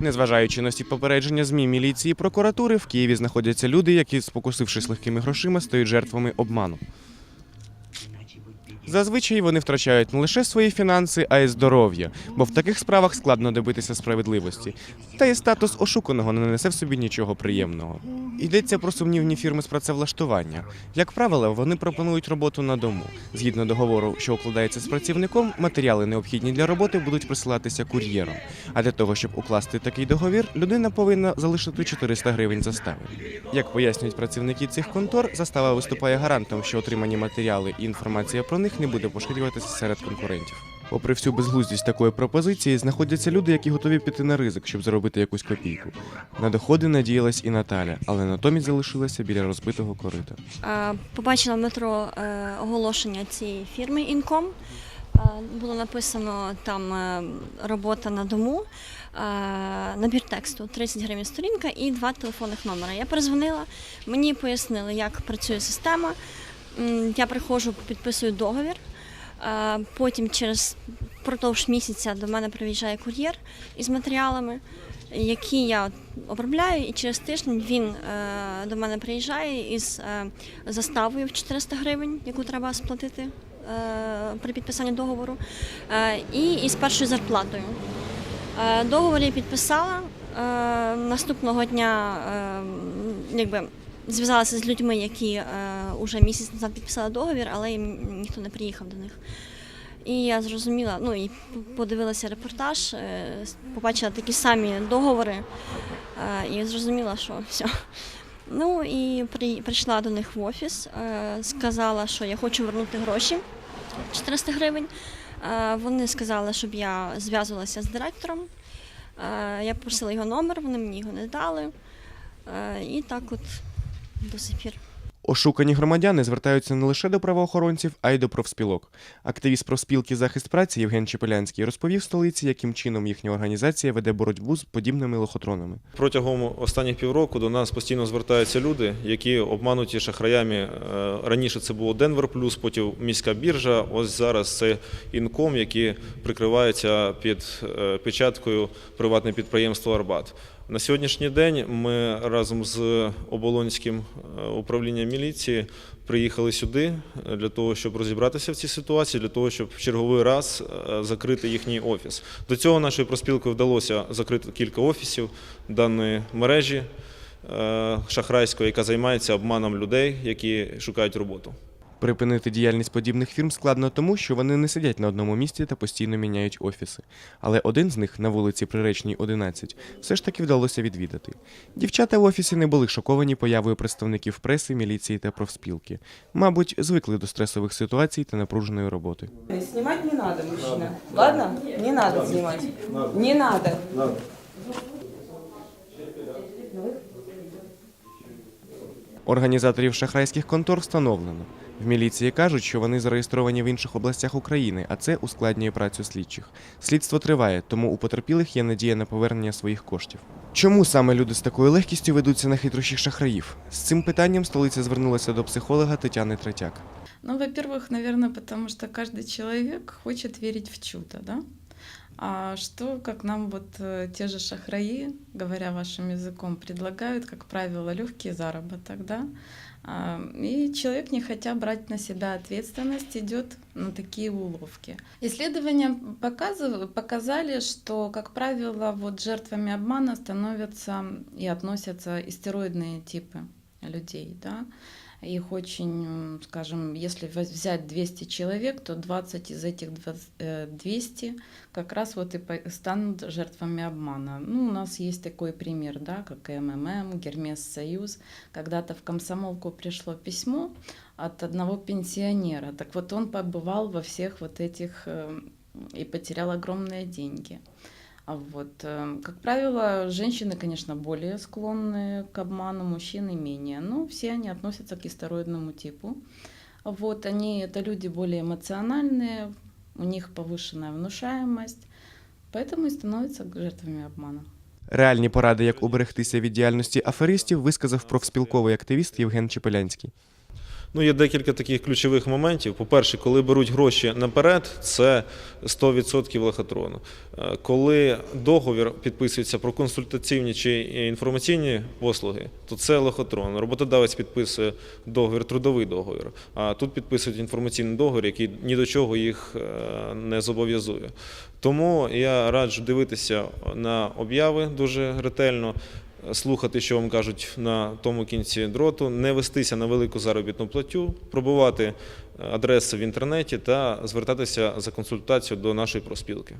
Незважаючи на всі попередження ЗМІ, міліції і прокуратури, в Києві знаходяться люди, які, спокусившись легкими грошима, стають жертвами обману. Зазвичай вони втрачають не лише свої фінанси, а й здоров'я, бо в таких справах складно добитися справедливості. Та й статус ошуканого не несе в собі нічого приємного. Йдеться про сумнівні фірми з працевлаштування. Як правило, вони пропонують роботу на дому. Згідно договору, що укладається з працівником, матеріали необхідні для роботи будуть присилатися кур'єром. А для того, щоб укласти такий договір, людина повинна залишити 400 гривень застави. Як пояснюють працівники цих контор, застава виступає гарантом, що отримані матеріали і інформація про них не буде поширюватися серед конкурентів. Попри всю безглуздість такої пропозиції, знаходяться люди, які готові піти на ризик, щоб заробити якусь копійку. На доходи надіялась і Наталя, але натомість залишилася біля розбитого корита. Побачила в метро е, оголошення цієї фірми Інком. Було написано там е, робота на дому, е, набір тексту 30 гривень сторінка і два телефонних номери. Я перезвонила, мені пояснили, як працює система. Я приходжу, підписую договір. Е, Потім через продовж місяця до мене приїжджає кур'єр із матеріалами, які я обробляю, і через тиждень він е, до мене приїжджає із е, заставою в 400 гривень, яку треба сплатити при підписанні договору, і із першою зарплатою. Договор я підписала. Наступного дня якби, зв'язалася з людьми, які вже місяць назад підписали договір, але їм ніхто не приїхав до них. І я зрозуміла, ну і подивилася репортаж, е, побачила такі самі договори, е, і зрозуміла, що все. Ну і прийшла до них в офіс, е, сказала, що я хочу вернути гроші 400 гривень. Е, Вони сказали, щоб я зв'язувалася з директором. Е, Я попросила його номер, вони мені його не дали. Е, І так от до сих пір. Ошукані громадяни звертаються не лише до правоохоронців, а й до профспілок. Активіст профспілки захист праці Євген Чепелянський розповів столиці, яким чином їхня організація веде боротьбу з подібними лохотронами. Протягом останніх півроку до нас постійно звертаються люди, які обмануті шахраями. Е, Раніше це було Денвер Плюс, потім міська біржа. Ось зараз це інком, які прикриваються під е, печаткою приватне підприємство Арбат. На сьогоднішній день ми разом з оболонським е, управлінням міліції приїхали сюди е, для того, щоб розібратися в цій ситуації, для того, щоб в черговий раз е, закрити їхній офіс. До цього нашої проспілки вдалося закрити кілька офісів даної мережі шахрайської, яка займається обманом людей, які шукають роботу. Припинити діяльність подібних фірм складно тому, що вони не сидять на одному місці та постійно міняють офіси. Але один з них на вулиці Приречній, 11, все ж таки вдалося відвідати. Дівчата в офісі не були шоковані появою представників преси, міліції та профспілки. Мабуть, звикли до стресових ситуацій та напруженої роботи. Снимать не надо, мужчина. Ладно? Не надо снимать. Не надо. Організаторів шахрайських контор встановлено. В міліції кажуть, що вони зареєстровані в інших областях України, а це ускладнює працю слідчих. Слідство триває, тому у потерпілих є надія на повернення своїх коштів. Чому саме люди з такою легкістю ведуться на хитрощі шахраїв? З цим питанням столиця звернулася до психолога Тетяни Третяк. Ну, во-первых, наверное, потому что каждый человек хочет верить в чудо, да? А что, как нам вот э, те же шахраи, говоря вашим языком, предлагают, как правило, легкий заработок, да? А, И человек, не хотя брать на себя ответственность, идет на такие уловки. Исследования показали, что, как правило, вот жертвами обмана становятся и относятся истероидные типы людей, да? Их очень, м, скажем, если воз- взять 200 человек, то 20 из этих 20, э, 200 как раз вот и по- станут жертвами обмана. Ну, у нас есть такой пример, да, как МММ, Гермес Союз. Когда-то в комсомолку пришло письмо от одного пенсионера. Так вот, он побывал во всех вот этих э, и потерял огромные деньги. А вот, э, как правило, женщины, конечно, более склонны к обману, мужчины менее. Но все они относятся к истероидному типу. Вот, они, это люди более эмоциональные, у них повышенная внушаемость, поэтому и становятся жертвами обмана. Реальні поради, як уберегтися від діяльності аферистів, висказав профспілковий активіст Євген Чепелянський. Ну, є декілька таких ключових моментів. По-перше, коли беруть гроші наперед, це 100% лохотрону. Е, Коли договір підписується про консультаційні чи інформаційні послуги, то це лохотрон. Роботодавець підписує договір, трудовий договір, а тут підписують інформаційний договір, який ні до чого їх е, не зобов'язує. Тому я раджу дивитися на обяви дуже ретельно слухати, що вам кажуть на тому кінці дроту, не вестися на велику заробітну платю, пробувати адреси в інтернеті та звертатися за консультацією до нашої профспілки.